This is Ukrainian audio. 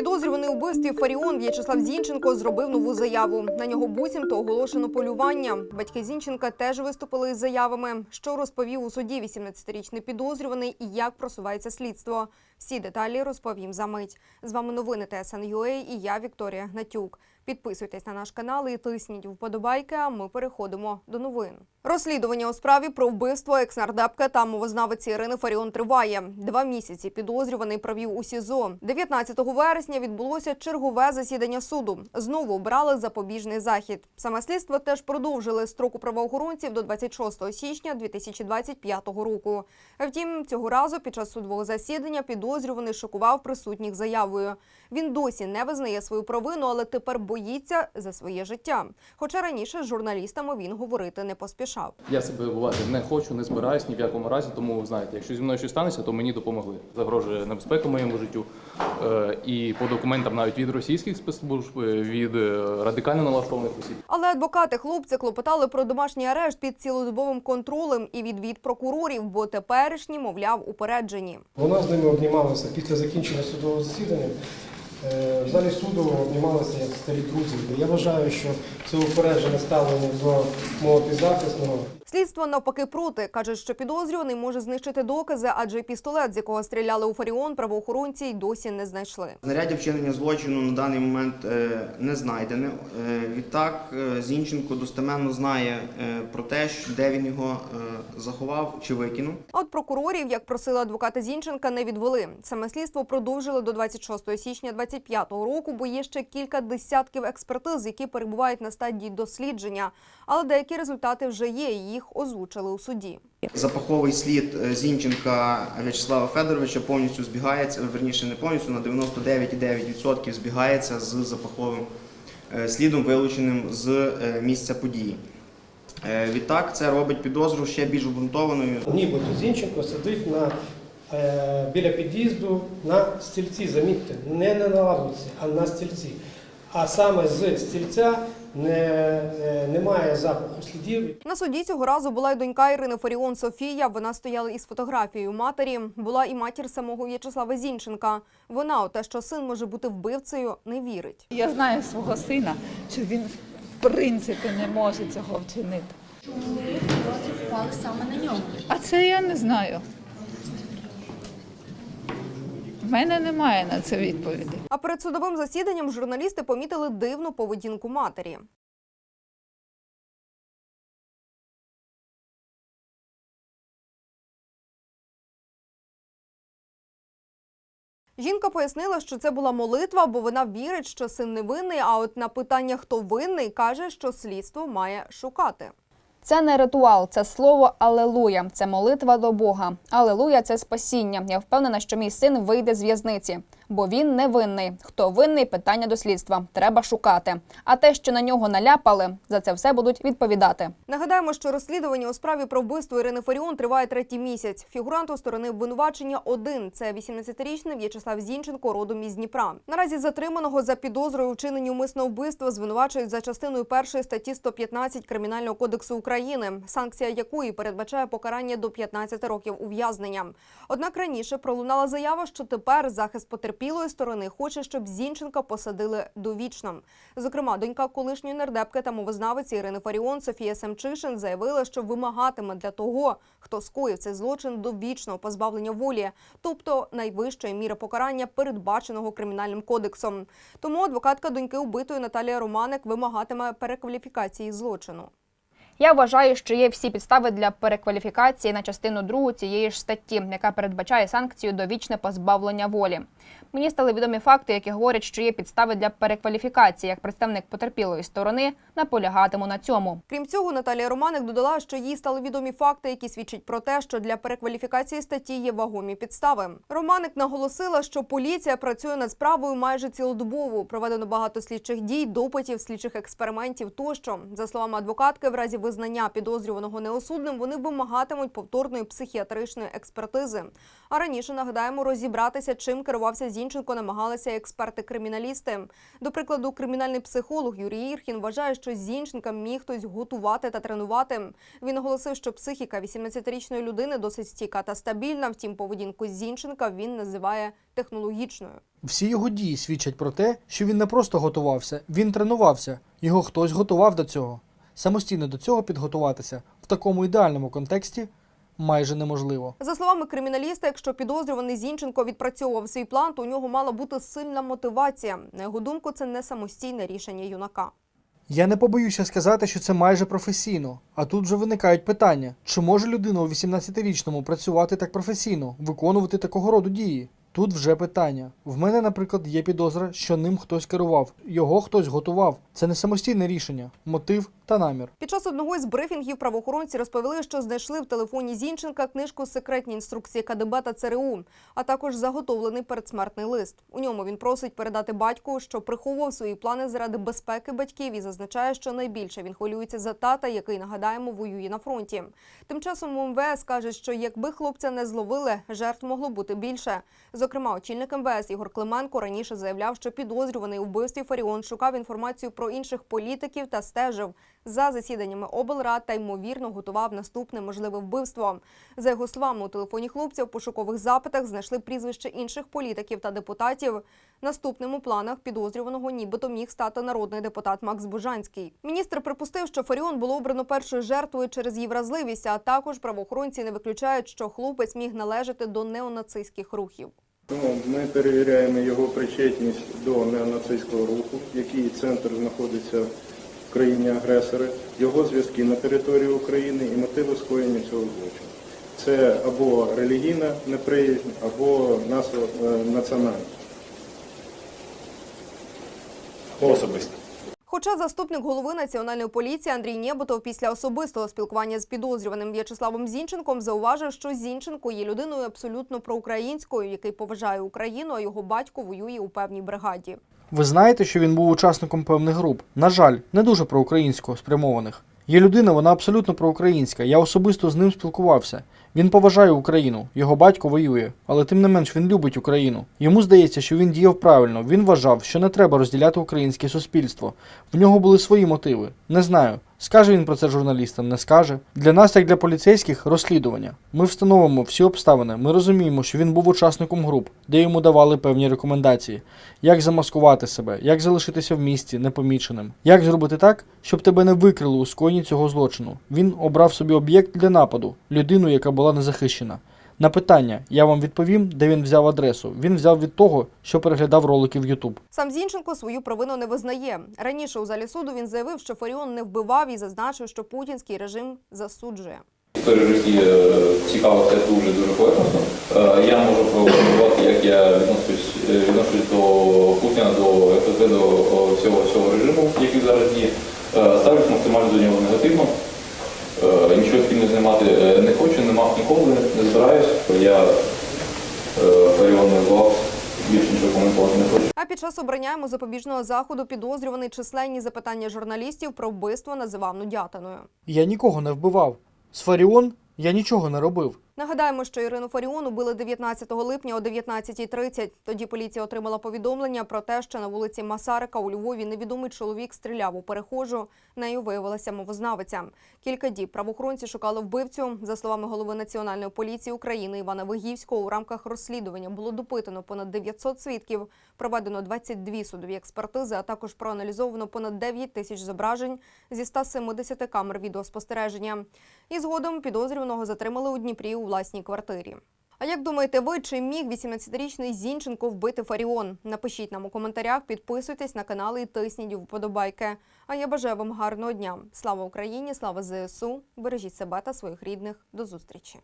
Підозрюваний у вбивстві Фаріон В'ячеслав Зінченко зробив нову заяву. На нього буцімто оголошено полювання. Батьки Зінченка теж виступили із заявами, що розповів у суді 18-річний підозрюваний і як просувається слідство. Всі деталі розповім за мить. З вами новини ТСН.UA і я Вікторія Гнатюк. Підписуйтесь на наш канал і тисніть вподобайки. А ми переходимо до новин. Розслідування у справі про вбивство екснардепки та мовознавиці Ірини Фаріон триває. Два місяці підозрюваний провів у СІЗО. 19 вересня відбулося чергове засідання суду. Знову обрали запобіжний захід. Саме слідство теж продовжили строку правоохоронців до 26 січня 2025 року. Втім, цього разу під час судового засідання підозрюваний шокував присутніх заявою. Він досі не визнає свою провину, але тепер боїться за своє життя. Хоча раніше з журналістами він говорити не поспішав. Я себе вбивати не хочу, не збираюсь ні в якому разі. Тому знаєте, якщо зі мною щось станеться, то мені допомогли. Загрожує небезпека моєму життю. Е, І по документам навіть від російських спецслужб, е, від е, радикально налаштованих осіб. Але адвокати хлопця клопотали про домашній арешт під цілодобовим контролем і відвід прокурорів, бо теперішні, мовляв, упереджені. Вона з ними обнімалася після закінчення судового засідання. Е, В залі суду обнімалися як старі друзі. Я вважаю, що це упереджене ставлення до мого підзахисного Слідство навпаки проти каже, що підозрюваний може знищити докази, адже пістолет, з якого стріляли у Фаріон, правоохоронці й досі не знайшли. Знаряддя вчинення злочину на даний момент е, не знайдене. Е, Відтак е, Зінченко достеменно знає про те, де він його заховав чи викинув. А От прокурорів, як просили адвокати Зінченка, не відвели. Саме слідство продовжили до 26 січня 25 року, бо є ще кілька десятків експертиз, які перебувають на стадії дослідження. Але деякі результати вже є. і Їх озвучили у суді. Запаховий слід е, Зінченка В'ячеслава Федоровича повністю збігається, верніше не повністю, на 99,9% збігається з запаховим е, слідом, вилученим з е, місця події. Відтак це робить підозру ще більш обґрунтованою. Нібито Зінченко сидить на, біля під'їзду на стільці, замітьте, не на лавиці, а на стільці. А саме з стільця не, е, немає запаху слідів. На суді цього разу була й донька Ірини Фаріон Софія. Вона стояла із фотографією матері. Була і матір самого В'ячеслава Зінченка. Вона у те, що син може бути вбивцею, не вірить. Я знаю свого сина, що він в принципі не може цього вчинити. підозри впали саме на нього. А це я не знаю. Мене немає на це відповіді. А перед судовим засіданням журналісти помітили дивну поведінку матері. Жінка пояснила, що це була молитва, бо вона вірить, що син невинний. А от на питання, хто винний, каже, що слідство має шукати. Це не ритуал, це слово Алелуя, це молитва до Бога. Алелуя це спасіння. Я впевнена, що мій син вийде з в'язниці, бо він невинний. Хто винний питання до слідства. Треба шукати. А те, що на нього наляпали, за це все будуть відповідати. Нагадаємо, що розслідування у справі про вбивство Ірини Фаріон триває третій місяць. Фігурант у сторони обвинувачення один це 18-річний В'ячеслав Зінченко, родом із Дніпра. Наразі затриманого за підозрою у вчиненні умисного вбивства звинувачують за частиною першої статті 115 Кримінального кодексу України, санкція якої передбачає покарання до 15 років ув'язнення. Однак раніше пролунала заява, що тепер захист потерпілої сторони хоче, щоб Зінченка посадили довічно. Зокрема, донька колишньої нардепки та мовознавиці Ірини Фаріон Софія Семчишин заявила, що вимагатиме для того, хто скоїв цей злочин довічного позбавлення волі, тобто найвищої міри покарання, передбаченого кримінальним кодексом. Тому адвокатка доньки убитої Наталія Романик вимагатиме перекваліфікації злочину. Я вважаю, що є всі підстави для перекваліфікації на частину другу цієї ж статті, яка передбачає санкцію довічне позбавлення волі. Мені стали відомі факти, які говорять, що є підстави для перекваліфікації. Як представник потерпілої сторони наполягатиму на цьому. Крім цього, Наталія Романик додала, що їй стали відомі факти, які свідчать про те, що для перекваліфікації статті є вагомі підстави. Романик наголосила, що поліція працює над справою майже цілодобово. Проведено багато слідчих дій, допитів, слідчих експериментів тощо. За словами адвокатки, в разі визнання підозрюваного неосудним, вони вимагатимуть повторної психіатричної експертизи. А раніше нагадаємо, розібратися, чим керувався Зінченко, намагалися експерти-криміналісти. До прикладу, кримінальний психолог Юрій Ірхін вважає, що Зінченка міг хтось готувати та тренувати. Він оголосив, що психіка 18-річної людини досить стійка та стабільна. Втім, поведінку Зінченка він називає технологічною. Всі його дії свідчать про те, що він не просто готувався, він тренувався. Його хтось готував до цього. Самостійно до цього підготуватися в такому ідеальному контексті майже неможливо. За словами криміналіста, якщо підозрюваний Зінченко відпрацьовував свій план, то у нього мала бути сильна мотивація. На його думку, це не самостійне рішення юнака. Я не побоюся сказати, що це майже професійно. А тут вже виникають питання: чи може людина у 18-річному працювати так професійно, виконувати такого роду дії? Тут вже питання. В мене, наприклад, є підозра, що ним хтось керував, його хтось готував. Це не самостійне рішення, мотив та намір. Під час одного із брифінгів правоохоронці розповіли, що знайшли в телефоні Зінченка книжку Секретні інструкції КДБ та ЦРУ, а також заготовлений передсмертний лист. У ньому він просить передати батьку, що приховував свої плани заради безпеки батьків і зазначає, що найбільше він хвилюється за тата, який нагадаємо воює на фронті. Тим часом МВС каже, що якби хлопця не зловили, жертв могло бути більше. Зокрема, очільник МВС Ігор Клименко раніше заявляв, що підозрюваний у вбивстві Фаріон шукав інформацію про інших політиків та стежив за засіданнями облрад та ймовірно готував наступне можливе вбивство. За його словами, у телефоні хлопця в пошукових запитах знайшли прізвище інших політиків та депутатів. Наступним у планах підозрюваного нібито міг стати народний депутат Макс Бужанський. Міністр припустив, що Фаріон було обрано першою жертвою через її вразливість, а також правоохоронці не виключають, що хлопець міг належати до неонацистських рухів. Тому ми перевіряємо його причетність до неонацистського руху, який центр знаходиться в країні агресори, його зв'язки на території України і мотиви скоєння цього злочину. Це або релігійна неприязнь, або національність особисті. Хоча заступник голови національної поліції Андрій Нєботов після особистого спілкування з підозрюваним В'ячеславом Зінченком зауважив, що Зінченко є людиною абсолютно проукраїнською, який поважає Україну, а його батько воює у певній бригаді. Ви знаєте, що він був учасником певних груп. На жаль, не дуже проукраїнсько спрямованих. Є людина, вона абсолютно проукраїнська. Я особисто з ним спілкувався. Він поважає Україну, його батько воює, але тим не менш він любить Україну. Йому здається, що він діяв правильно. Він вважав, що не треба розділяти українське суспільство. В нього були свої мотиви. Не знаю. Скаже він про це журналістам, не скаже. Для нас, як для поліцейських, розслідування. Ми встановимо всі обставини. Ми розуміємо, що він був учасником груп, де йому давали певні рекомендації, як замаскувати себе, як залишитися в місті непоміченим, як зробити так, щоб тебе не викрили у скоєнні цього злочину. Він обрав собі об'єкт для нападу, людину, яка була незахищена. На питання я вам відповім, де він взяв адресу. Він взяв від того, що переглядав ролики в YouTube. Сам Зінченко свою провину не визнає. Раніше у залі суду він заявив, що Фаріон не вбивав і зазначив, що путінський режим засуджує. Історія в житті е, дуже дуже поверхностно. Е, Я можу прокоментувати, як я відношусь, е, відношусь до Путіна, до ФСБ, до всього цього режиму, який зараз є. Ставлюсь максимально до нього негативно. Нічого спільно знімати не хочу, мав ніколи, не збираюсь. Я більше нічого коментувати не хочу. А під час обрання йому запобіжного заходу підозрюваний численні запитання журналістів про вбивство називав нудятиною. Я нікого не вбивав. З Фаріон я нічого не робив. Нагадаємо, що Ірину Фаріон убили 19 липня о 19.30. Тоді поліція отримала повідомлення про те, що на вулиці Масарика у Львові невідомий чоловік стріляв у перехожу. Нею виявилася мовознавиця. Кілька діб правоохоронці шукали вбивцю. За словами голови Національної поліції України Івана Вигівського, у рамках розслідування було допитано понад 900 свідків, проведено 22 судові експертизи, а також проаналізовано понад 9 тисяч зображень зі 170 камер відеоспостереження. І згодом підозрюваного затримали у Дніпрі у власній квартирі. А як думаєте ви, чи міг 18-річний Зінченко вбити Фаріон? Напишіть нам у коментарях, підписуйтесь на канал і тисніть вподобайки. А я бажаю вам гарного дня. Слава Україні! Слава ЗСУ! Бережіть себе та своїх рідних. До зустрічі!